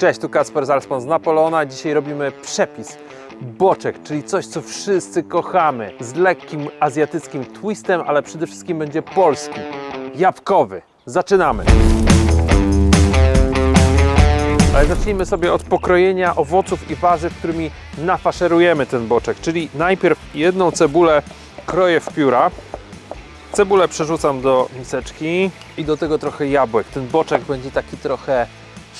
Cześć, tu Kacper Zalspan z Napoleona. Dzisiaj robimy przepis boczek, czyli coś, co wszyscy kochamy, z lekkim azjatyckim twistem, ale przede wszystkim będzie polski, jabłkowy. Zaczynamy! Ale zacznijmy sobie od pokrojenia owoców i warzyw, którymi nafaszerujemy ten boczek. Czyli najpierw jedną cebulę kroję w pióra, Cebulę przerzucam do miseczki i do tego trochę jabłek. Ten boczek będzie taki trochę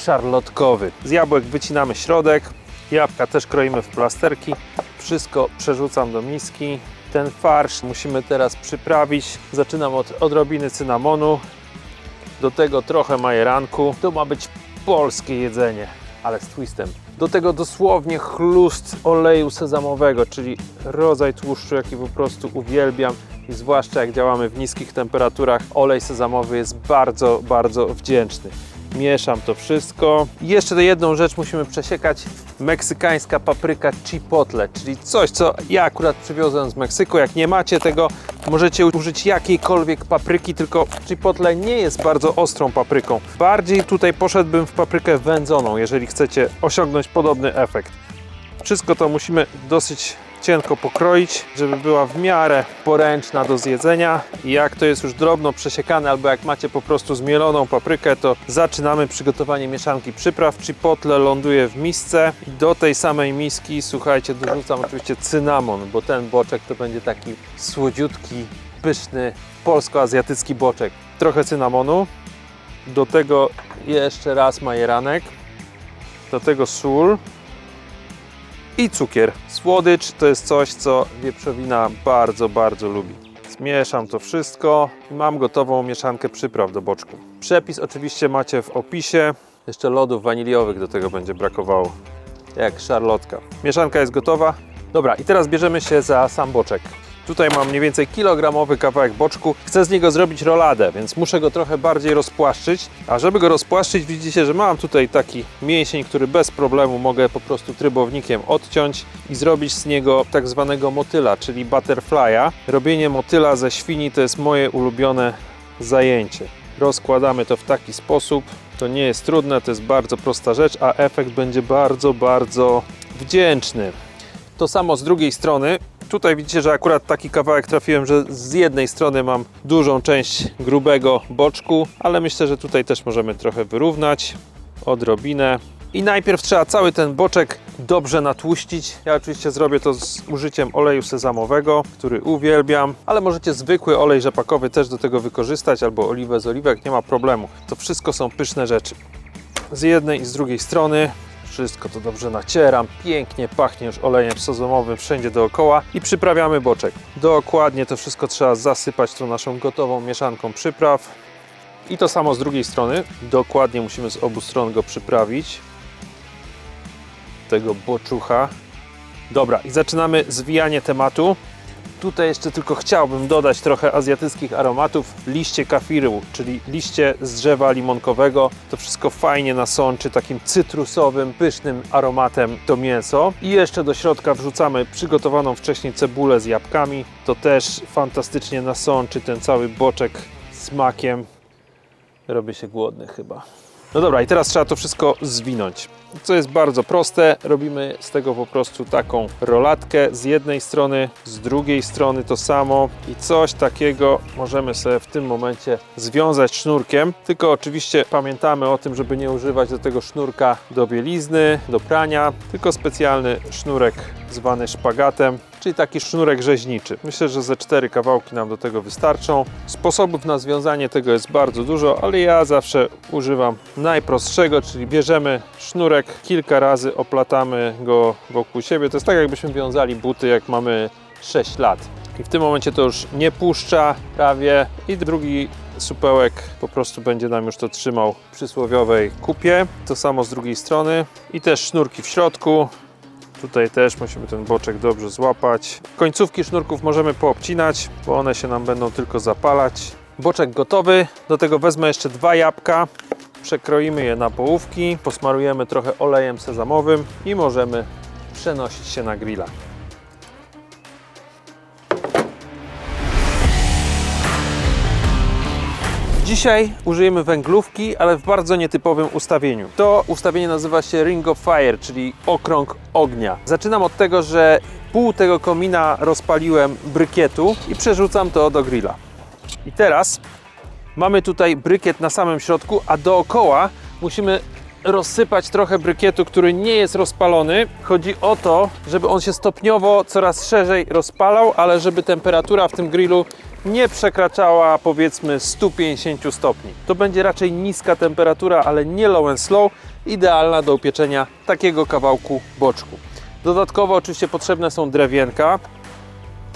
szarlotkowy. Z jabłek wycinamy środek, jabłka też kroimy w plasterki. Wszystko przerzucam do miski. Ten farsz musimy teraz przyprawić. Zaczynam od odrobiny cynamonu, do tego trochę majeranku. To ma być polskie jedzenie, ale z twistem. Do tego dosłownie chlust oleju sezamowego, czyli rodzaj tłuszczu, jaki po prostu uwielbiam. I zwłaszcza jak działamy w niskich temperaturach, olej sezamowy jest bardzo, bardzo wdzięczny. Mieszam to wszystko. I jeszcze jedną rzecz musimy przesiekać. Meksykańska papryka chipotle, czyli coś, co ja akurat przywiozłem z Meksyku. Jak nie macie tego, możecie użyć jakiejkolwiek papryki, tylko chipotle nie jest bardzo ostrą papryką. Bardziej tutaj poszedłbym w paprykę wędzoną, jeżeli chcecie osiągnąć podobny efekt. Wszystko to musimy dosyć cienko pokroić, żeby była w miarę poręczna do zjedzenia. I jak to jest już drobno przesiekane, albo jak macie po prostu zmieloną paprykę, to zaczynamy przygotowanie mieszanki przypraw. Chipotle ląduje w misce. I do tej samej miski, słuchajcie, dorzucam oczywiście cynamon, bo ten boczek to będzie taki słodziutki, pyszny, polsko-azjatycki boczek. Trochę cynamonu, do tego jeszcze raz majeranek, do tego sól, i cukier. Słodycz to jest coś, co wieprzowina bardzo, bardzo lubi. Zmieszam to wszystko i mam gotową mieszankę przypraw do boczku. Przepis oczywiście macie w opisie. Jeszcze lodów waniliowych do tego będzie brakowało, jak szarlotka. Mieszanka jest gotowa. Dobra, i teraz bierzemy się za sam boczek. Tutaj mam mniej więcej kilogramowy kawałek boczku. Chcę z niego zrobić roladę, więc muszę go trochę bardziej rozpłaszczyć. A żeby go rozpłaszczyć, widzicie, że mam tutaj taki mięsień, który bez problemu mogę po prostu trybownikiem odciąć i zrobić z niego tak zwanego motyla, czyli butterfly'a. Robienie motyla ze świni to jest moje ulubione zajęcie. Rozkładamy to w taki sposób. To nie jest trudne, to jest bardzo prosta rzecz, a efekt będzie bardzo, bardzo wdzięczny. To samo z drugiej strony. Tutaj widzicie, że akurat taki kawałek trafiłem, że z jednej strony mam dużą część grubego boczku, ale myślę, że tutaj też możemy trochę wyrównać. Odrobinę. I najpierw trzeba cały ten boczek dobrze natłuścić. Ja oczywiście zrobię to z użyciem oleju sezamowego, który uwielbiam, ale możecie zwykły olej rzepakowy też do tego wykorzystać, albo oliwę z oliwek, nie ma problemu. To wszystko są pyszne rzeczy. Z jednej i z drugiej strony wszystko to dobrze nacieram, pięknie pachnie już olejem sezamowym wszędzie dookoła i przyprawiamy boczek. Dokładnie to wszystko trzeba zasypać tą naszą gotową mieszanką przypraw. I to samo z drugiej strony. Dokładnie musimy z obu stron go przyprawić. Tego boczucha. Dobra, i zaczynamy zwijanie tematu. Tutaj jeszcze tylko chciałbym dodać trochę azjatyckich aromatów. Liście kafiru, czyli liście z drzewa limonkowego. To wszystko fajnie nasączy takim cytrusowym, pysznym aromatem to mięso. I jeszcze do środka wrzucamy przygotowaną wcześniej cebulę z jabłkami. To też fantastycznie nasączy ten cały boczek smakiem. Robię się głodny chyba. No dobra, i teraz trzeba to wszystko zwinąć. Co jest bardzo proste, robimy z tego po prostu taką rolatkę z jednej strony, z drugiej strony to samo i coś takiego możemy sobie w tym momencie związać sznurkiem. Tylko oczywiście pamiętamy o tym, żeby nie używać do tego sznurka do bielizny, do prania, tylko specjalny sznurek zwany szpagatem, czyli taki sznurek rzeźniczy. Myślę, że ze cztery kawałki nam do tego wystarczą. Sposobów na związanie tego jest bardzo dużo, ale ja zawsze używam najprostszego, czyli bierzemy sznurek, kilka razy oplatamy go wokół siebie. To jest tak, jakbyśmy wiązali buty, jak mamy 6 lat. I w tym momencie to już nie puszcza prawie i drugi supełek po prostu będzie nam już to trzymał w przysłowiowej kupie. To samo z drugiej strony i też sznurki w środku. Tutaj też musimy ten boczek dobrze złapać. Końcówki sznurków możemy poobcinać, bo one się nam będą tylko zapalać. Boczek gotowy. Do tego wezmę jeszcze dwa jabłka. Przekroimy je na połówki, posmarujemy trochę olejem sezamowym i możemy przenosić się na grilla. Dzisiaj użyjemy węglówki, ale w bardzo nietypowym ustawieniu. To ustawienie nazywa się Ring of Fire, czyli okrąg ognia. Zaczynam od tego, że pół tego komina rozpaliłem brykietu i przerzucam to do grilla. I teraz mamy tutaj brykiet na samym środku, a dookoła musimy rozsypać trochę brykietu, który nie jest rozpalony. Chodzi o to, żeby on się stopniowo coraz szerzej rozpalał, ale żeby temperatura w tym grillu nie przekraczała powiedzmy 150 stopni. To będzie raczej niska temperatura, ale nie low and slow, idealna do upieczenia takiego kawałku boczku. Dodatkowo oczywiście potrzebne są drewienka,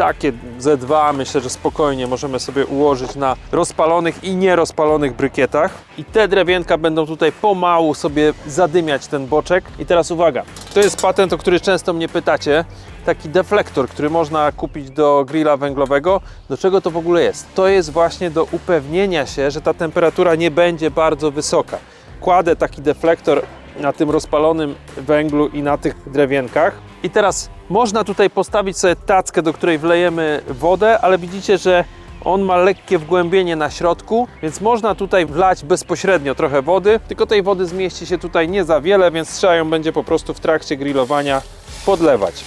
takie Z2 myślę, że spokojnie możemy sobie ułożyć na rozpalonych i nierozpalonych brykietach. I te drewienka będą tutaj pomału sobie zadymiać ten boczek. I teraz uwaga, to jest patent, o który często mnie pytacie. Taki deflektor, który można kupić do grilla węglowego. Do czego to w ogóle jest? To jest właśnie do upewnienia się, że ta temperatura nie będzie bardzo wysoka. Kładę taki deflektor na tym rozpalonym węglu i na tych drewienkach. I teraz można tutaj postawić sobie tackę, do której wlejemy wodę, ale widzicie, że on ma lekkie wgłębienie na środku, więc można tutaj wlać bezpośrednio trochę wody, tylko tej wody zmieści się tutaj nie za wiele, więc trzeba ją będzie po prostu w trakcie grillowania podlewać.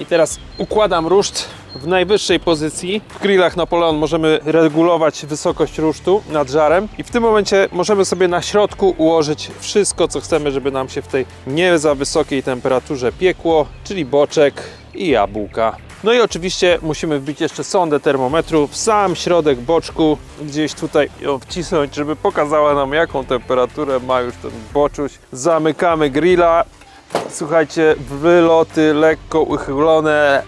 I teraz układam ruszt w najwyższej pozycji. W grillach Napoleon możemy regulować wysokość rusztu nad żarem i w tym momencie możemy sobie na środku ułożyć wszystko, co chcemy, żeby nam się w tej nie za wysokiej temperaturze piekło, czyli boczek i jabłka. No i oczywiście musimy wbić jeszcze sondę termometru w sam środek boczku, gdzieś tutaj ją wcisnąć, żeby pokazała nam jaką temperaturę ma już ten boczuś. Zamykamy grilla. Słuchajcie, wyloty lekko uchylone,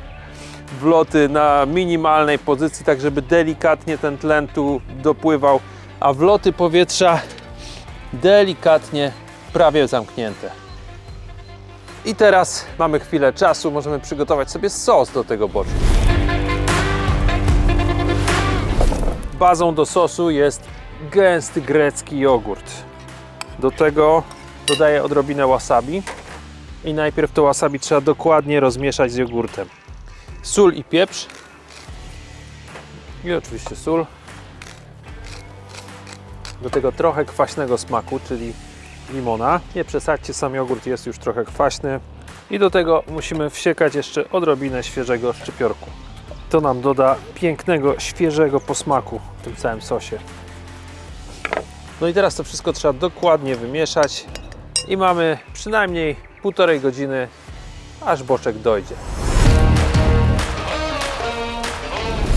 wloty na minimalnej pozycji, tak żeby delikatnie ten tlen tu dopływał, a wloty powietrza delikatnie prawie zamknięte. I teraz mamy chwilę czasu, możemy przygotować sobie sos do tego boczku. Bazą do sosu jest gęsty grecki jogurt. Do tego dodaję odrobinę wasabi i najpierw to wasabi trzeba dokładnie rozmieszać z jogurtem. Sól i pieprz. I oczywiście sól. Do tego trochę kwaśnego smaku, czyli limona. Nie przesadźcie, sam jogurt jest już trochę kwaśny. I do tego musimy wsiekać jeszcze odrobinę świeżego szczypiorku. To nam doda pięknego, świeżego posmaku w tym całym sosie. No i teraz to wszystko trzeba dokładnie wymieszać i mamy przynajmniej półtorej godziny, aż boczek dojdzie.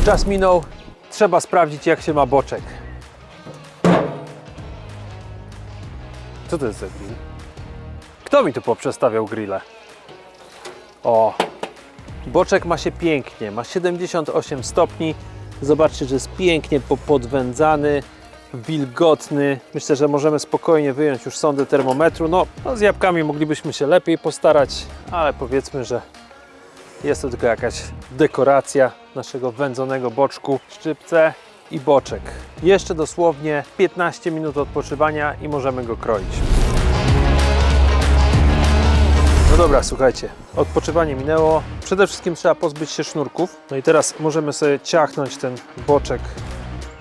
Czas minął, trzeba sprawdzić jak się ma boczek. Co to jest za grill? Kto mi tu poprzestawiał grille? O, boczek ma się pięknie, ma 78 stopni. Zobaczcie, że jest pięknie popodwędzany, wilgotny. Myślę, że możemy spokojnie wyjąć już sondę termometru. No, no z jabłkami moglibyśmy się lepiej postarać, ale powiedzmy, że jest to tylko jakaś dekoracja naszego wędzonego boczku, szczypce i boczek. Jeszcze dosłownie 15 minut odpoczywania i możemy go kroić. No dobra, słuchajcie, odpoczywanie minęło. Przede wszystkim trzeba pozbyć się sznurków. No i teraz możemy sobie ciachnąć ten boczek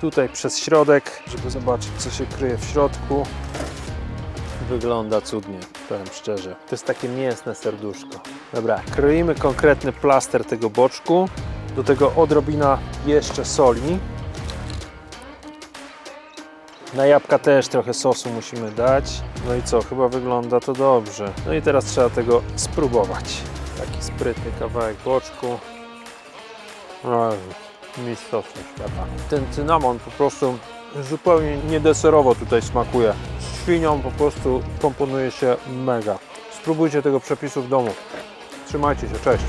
tutaj przez środek, żeby zobaczyć, co się kryje w środku. Wygląda cudnie, powiem szczerze. To jest takie mięsne serduszko. Dobra, kroimy konkretny plaster tego boczku. Do tego odrobina jeszcze soli. Na jabłka też trochę sosu musimy dać. No i co, chyba wygląda to dobrze. No i teraz trzeba tego spróbować. Taki sprytny kawałek boczku. Oj, mistrzostwo świata. Ten cynamon po prostu zupełnie niedeserowo tutaj smakuje. Z świnią po prostu komponuje się mega. Spróbujcie tego przepisu w domu. Trzymajcie się, cześć.